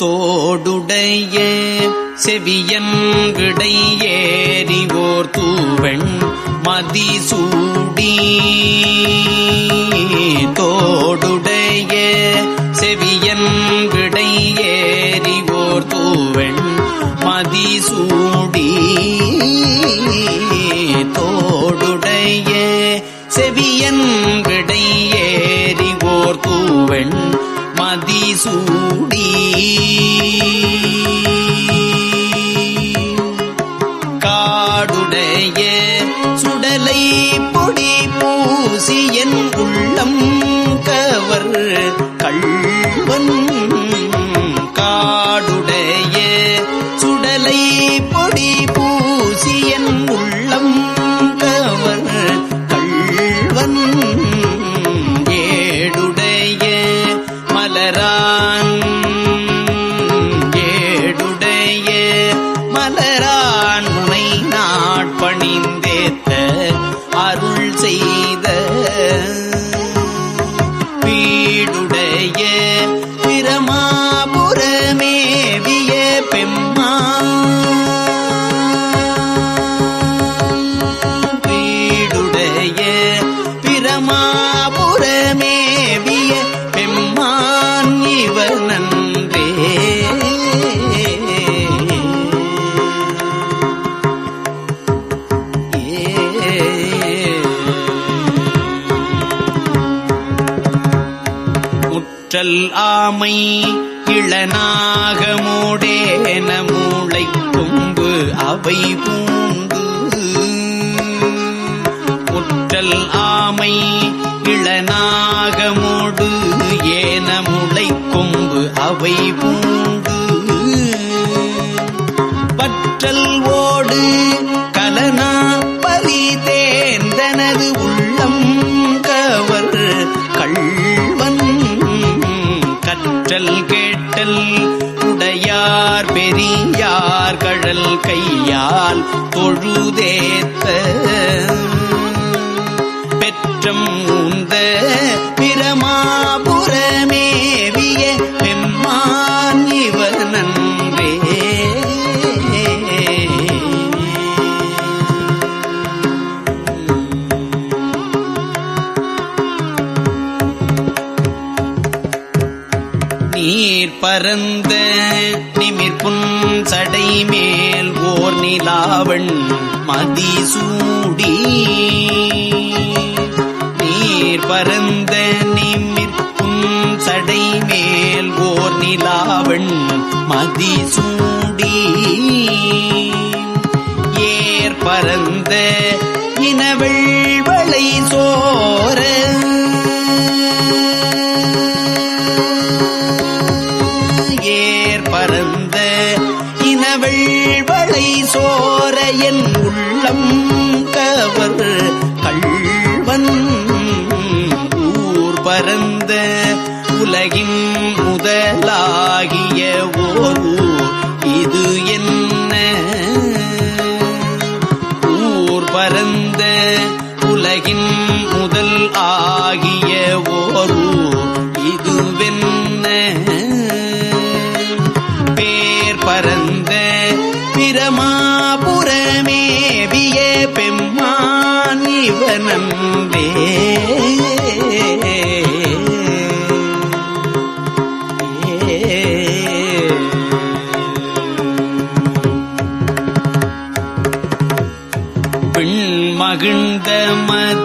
தோடுடைய செவியன் விடை ஏறிவோர் தூவெண் மதிசூடி. தோடுடைய செவியன் விடை ஏறிவோர் தூவெண் மதிசூடி. தோடுடைய செவியன் விடை ஏறிவோர் தூவெண் சூடி. முற்றல் ஆமை இளநாகமோடேன மூளை கொம்பு அவை பூந்து முற்றல் ஆமை இளநாகமோடு ஏன முளை கொம்பு அவை பூந்து பற்றல் ஓடு கற்றல் கேட்டல் உடையார் பெரியார் கழல் கையால் தொழுதேத்த. பெற்றம் உந்த பரந்த நிமிர்புன் சடை மேல் ஓர் நிலாவண் மதிசூடி. நீர் பரந்த நிமிர்புன் சடை மேல் ஓர் நிலாவண் மதிசூடி. ஏர் பரந்த இனவள் வளை சோர இனவெள்வளை சோர என் உள்ளம் கவர். கள்வன் ஊர் பரந்த உலகின் முதலாகிய ஓர் இது என்ன? ஊர் பரந்த உலகின்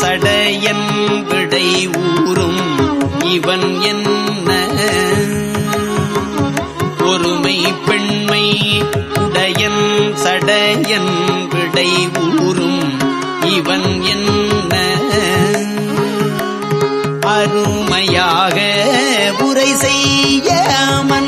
சடையன் விடை ஊறும். இவன் என்ன? ஒருமை பெண்மை உடையன் சடையன் விடை ஊறும். இவன் என்ன? அருமையாக உரை செய்ய மந்தனது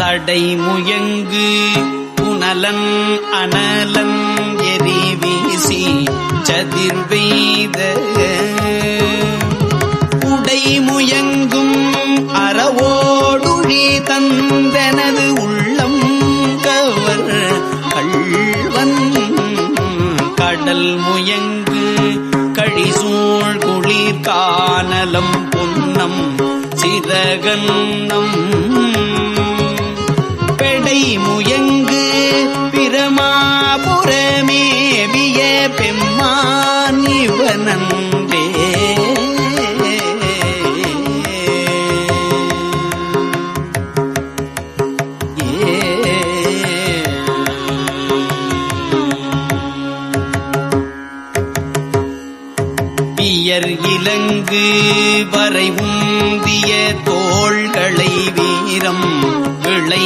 சடை முயங்கு புனலன் அனலன் எரி வீசி சதிர் பெய்த. உடை முயங்கும் அறவோடுழி தந்தனது உள்ளம் கவர் கள்வன். கடல் முயங்கு கழிசூழ் குளிர் கானலம் பொன்னம் சிறகன்னம் பெடை முயங்கு பிரமாபுரமேவிய பெம்மான் இவனன்றே. பியர் இலங்கு வரை உந்திய தோள்களை வீரம்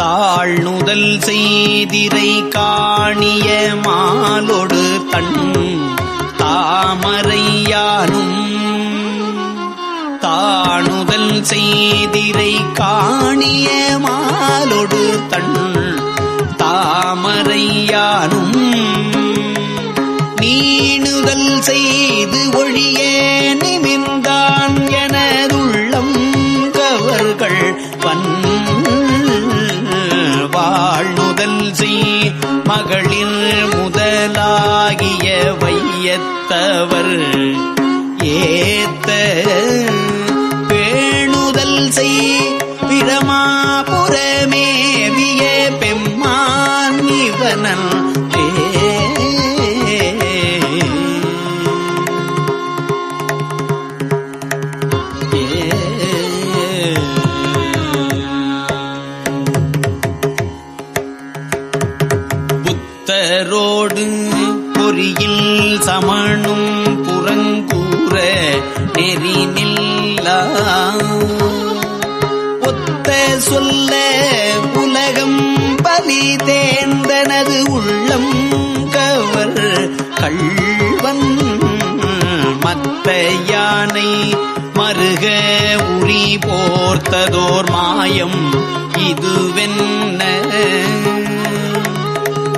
தாழ்நுதல் செய்திரை காணிய மாலொடு தன் தாமரையானும் தாணுதல் செய்திரை காணிய மாலொடு தன் தாமரையானும் வேணுதல் செய்து ஒழிய நிமிர்ந்தான் எனதுள்ளம் கவர்கள் பன் வாழ்நுதல் செய் மகளிர் முதலாகிய வையத்தவர் ஏத்த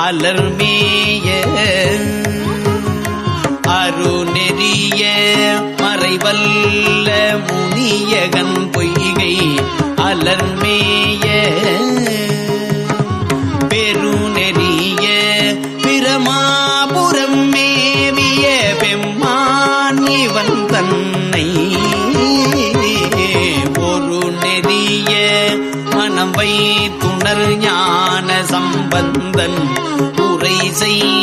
அலர்மேய அருநெறிய மறைவல்ல முனியகன் பொய்கை அலர்மேய. பெருநெறிய பிரமாபுரம் மேவிய பெம்மான் இவன் தன்னை ஒரு நெறிய மனம் வைத்துணர் ஞான சம்பந்தன் உரை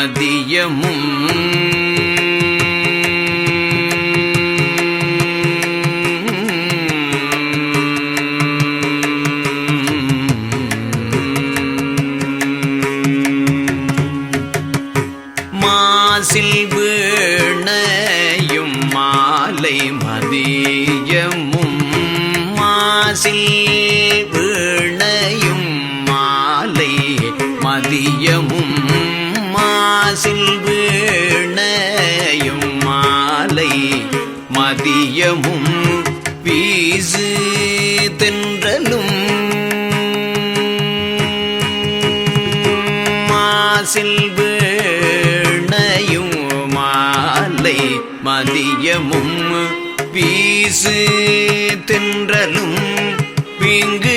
மதியமும் மாசில் வீணையும் மாலை மதியமும். மாசில் வீணையும் மாலை மதியமும். செல்வேணையும் மாலை மதியமும் வீசு தென்றலும். மாசில் வீணையும் மாலை மதியமும் வீசு தென்றலும். Pink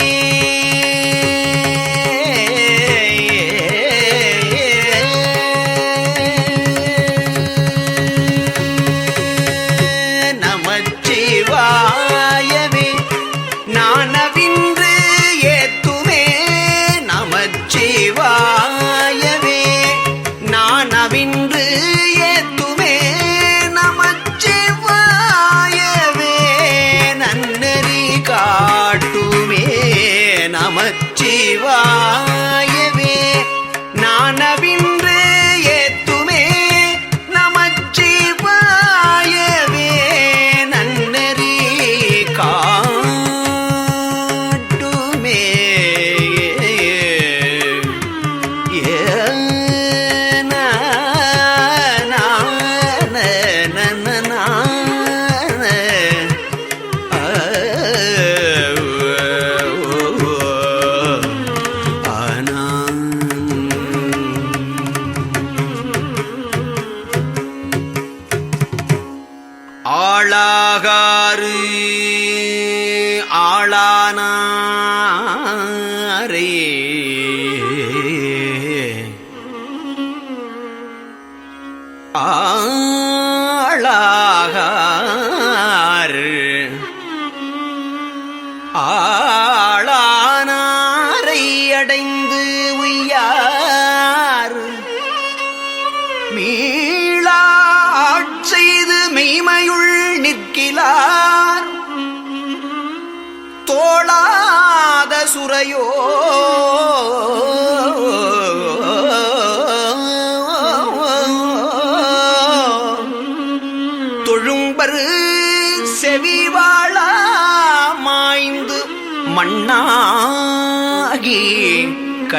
love.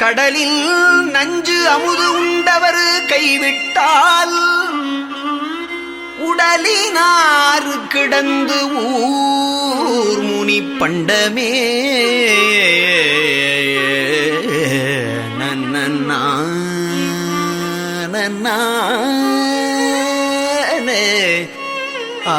கடலில் நஞ்சு அமுது உண்டவர் கைவிட்டால் உடலினாறு கிடந்து ஊர் முனி பண்டமே. நன்னா நன்னானே ஆ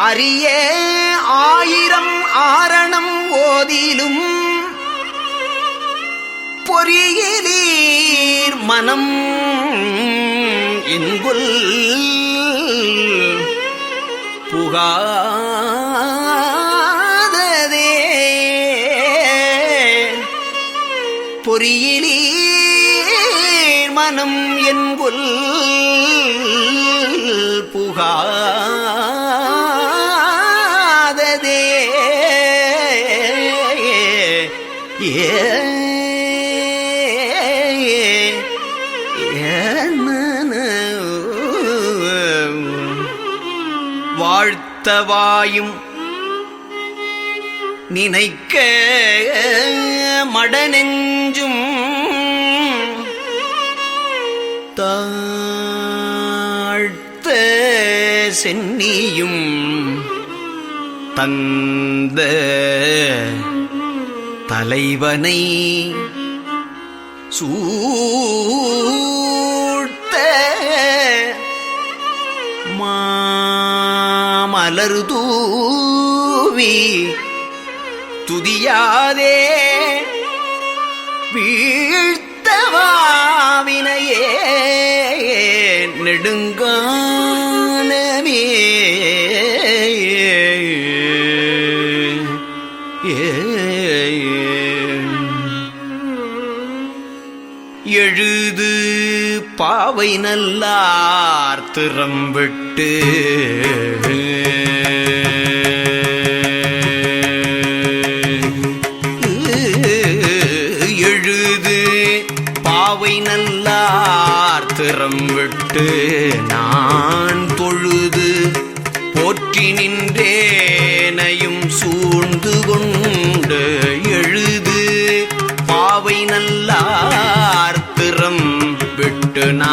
அரிய ஆயிரம் ஆரணம் ஓதிலும் பொறியிலீர் மனம் இன்புல் புகாததே. பொறியில் என்புல் புகாததே. ஏ வாழ்த்தவாயும் நினைக்க மடனென் தாழ்த்த சென்னியும் தந்த தலைவனை சூழ்த்த மாமலர் தூவி துதியாதே ஆதினல்லார் திறம்பிட்டு. எழுது பாவை நல்லார் திறம்பிட்டு. நான் தொழுது போற்றி நின் না